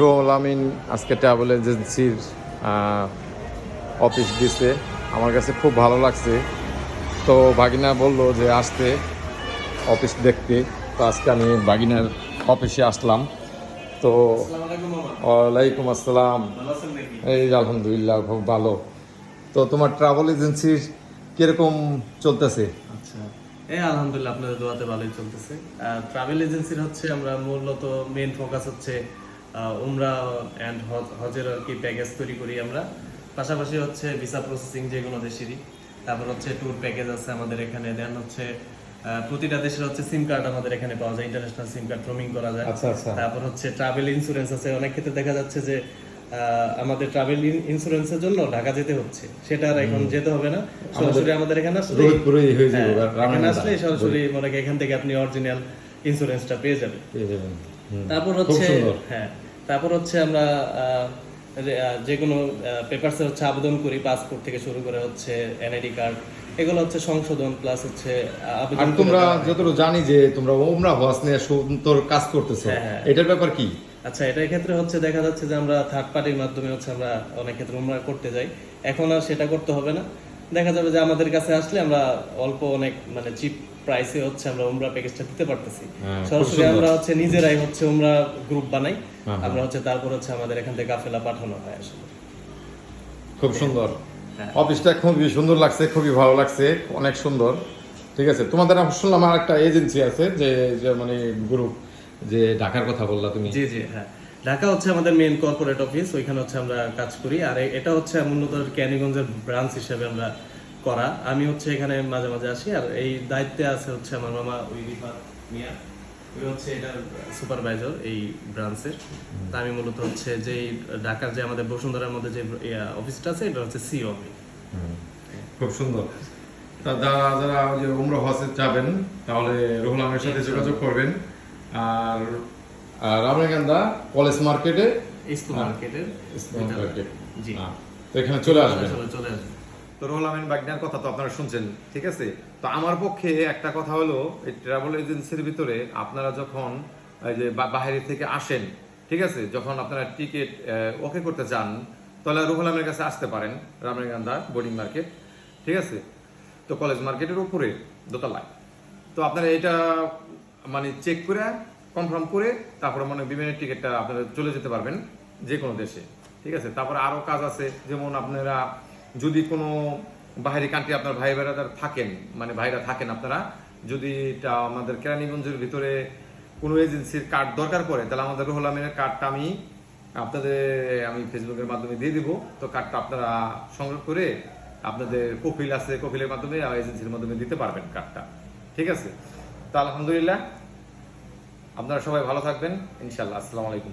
রোহুল আমিন আজকে ট্রাভেল এজেন্সির অফিস দিছে। আমার কাছে খুব ভালো লাগছে। তো ভাগিনা বলল যে আসতে অফিস দেখতে। তো আজকে আমি ভাগিনার অফিসে আসলাম। তো ওয়ালাইকুম আসসালাম। এই আলহামদুলিল্লাহ, খুব ভালো। তো তোমার ট্রাভেল এজেন্সির কীরকম চলতেছে? আচ্ছা। এই আলহামদুলিল্লাহ, আপনাদের দোয়াতে ভালোই চলতেছে। ট্রাভেল এজেন্সির হচ্ছে আমরা মূলত মেন ফোকাস হচ্ছে উমরা অ্যান্ড হজের আর কি প্যাকেজ তৈরি করি আমরা। পাশাপাশি হচ্ছে ভিসা প্রসেসিং যে কোনো দেশেরই। তারপর হচ্ছে ট্যুর প্যাকেজ আছে আমাদের এখানে। দেন হচ্ছে প্রতিটা দেশের হচ্ছে সিম কার্ড আমাদের এখানে পাওয়া যায়। ইন্টারন্যাশনাল সিম কার্ড রোমিং করা যায়। আচ্ছা আচ্ছা। তারপর হচ্ছে ট্রাভেল ইন্স্যুরেন্স আছে। অনেক ক্ষেত্রে দেখা যাচ্ছে যে আমাদের ট্রাভেল ইন্স্যুরেন্সের জন্য ঢাকা যেতে হচ্ছে। সেটা আর এখন যেতে হবে না। সরাসরি আমাদের এখানে আসলে হয়ে এখানে আসলে সরাসরি মনে এখান থেকে আপনি অরিজিনাল ইন্স্যুরেন্সটা পেয়ে যাবেন। তারপর হচ্ছে হ্যাঁ। তারপর হচ্ছে আমরা যে- কোনো পেপারসে হচ্ছে আবেদন করি পাসপোর্ট থেকে শুরু করে হচ্ছে এনআইডি কার্ড এগুলো হচ্ছে সংশোধন প্লাস হচ্ছে আবেদন আর তোমরা যতটুকু জানি যে তোমরা ওমরা হজ নিয়ে সুন্দর কাজ করতেছো হ্যাঁ, হ্যাঁ। এটার ব্যাপার কি? আচ্ছা এটার ক্ষেত্রে হচ্ছে দেখা যাচ্ছে যে আমরা থার্ড পার্টির মাধ্যমে হচ্ছে আমরা অনেক ক্ষেত্রে উমরা করতে যাই। এখন আর সেটা করতে হবে না। দেখা যাবে যে আমাদের কাছে আসলে আমরা অল্প অনেক মানে চিপ প্রাইসে হচ্ছে আমরা উমরা প্যাকেজটা দিতে পারতেছি। হ্যাঁ, খুব সরাসরি সুন্দর। আমরা হচ্ছে নিজেরাই হচ্ছে উমরা গ্রুপ বানাই। হ্যাঁ, আমরা হচ্ছে তারপর হচ্ছে আমাদের এখান থেকে কাফেলা পাঠানো হয় আসলে। খুব সুন্দর। হ্যাঁ। অফিসটা খুবই সুন্দর লাগছে খুবই ভালো লাগছে অনেক সুন্দর। ঠিক আছে তোমাদের শুনলাম আর একটা এজেন্সি আছে যে যে মানে গ্রুপ যে ঢাকার কথা বললা তুমি। জি জি হ্যাঁ। ঢাকা হচ্ছে আমাদের মেইন কর্পোরেট অফিস ওইখানে হচ্ছে আমরা কাজ করি। আর এটা হচ্ছে মূলত ক্যানিগঞ্জের ব্রাঞ্চ হিসেবে আমরা করা। আমি হচ্ছে এখানে মাঝে মাঝে আসি, আর এই দায়িত্বে আছে হচ্ছে আমার মামা, ওই মিয়া। সুপারভাইজার এই ব্রাঞ্চের তা আমি মূলত হচ্ছে যে ঢাকার যে আমাদের বসুন্ধরার মধ্যে যে অফিসটা আছে, এটা হচ্ছে সিও আমি খুব সুন্দর। তা যারা যারা হজে যাবেন, তাহলে রুহুল আমের সাথে যোগাযোগ করবেন। আর আর কলেজ মার্কেটে ইস্কু মার্কেটের ইসলাম মার্কেট জি। হ্যাঁ, তো এখানে চলে আসবেন। চলে চলে আসবে তো রোহুল আমিন বাগনার কথা তো আপনারা শুনছেন ঠিক আছে? তো আমার পক্ষে একটা কথা হলো এই ট্রাভেল এজেন্সির ভিতরে আপনারা যখন এই যে বাইরে থেকে আসেন ঠিক আছে? যখন আপনারা টিকিট ওকে করতে যান তাহলে রুহুল আমিনের কাছে আসতে পারেন রামনাগান্দা বোর্ডিং মার্কেট ঠিক আছে? তো কলেজ মার্কেটের উপরে দোতলায়। তো আপনারা এটা মানে চেক করে কনফার্ম করে তারপরে মানে বিমানের টিকিটটা আপনারা চলে যেতে পারবেন যে কোনো দেশে। ঠিক আছে? তারপরে আরও কাজ আছে, যেমন আপনারা যদি কোনো বাহিরি কান্ট্রি আপনার ভাই বেড়াদার থাকেন মানে ভাইরা থাকেন আপনারা, যদি এটা আমাদের কেরানীগঞ্জের ভিতরে কোনো এজেন্সির কার্ড দরকার পড়ে, তাহলে আমাদের রুহুল আমিনের কার্ডটা আমি আপনাদের, আমি ফেসবুকের মাধ্যমে দিয়ে দিব। তো কার্ডটা আপনারা সংগ্রহ করে আপনাদের কপিল আছে, কপিলের মাধ্যমে এজেন্সির মাধ্যমে দিতে পারবেন কার্ডটা ঠিক আছে? তো আলহামদুলিল্লাহ আপনারা সবাই ভালো থাকবেন। ইনশাল্লাহ আসসালামু আলাইকুম।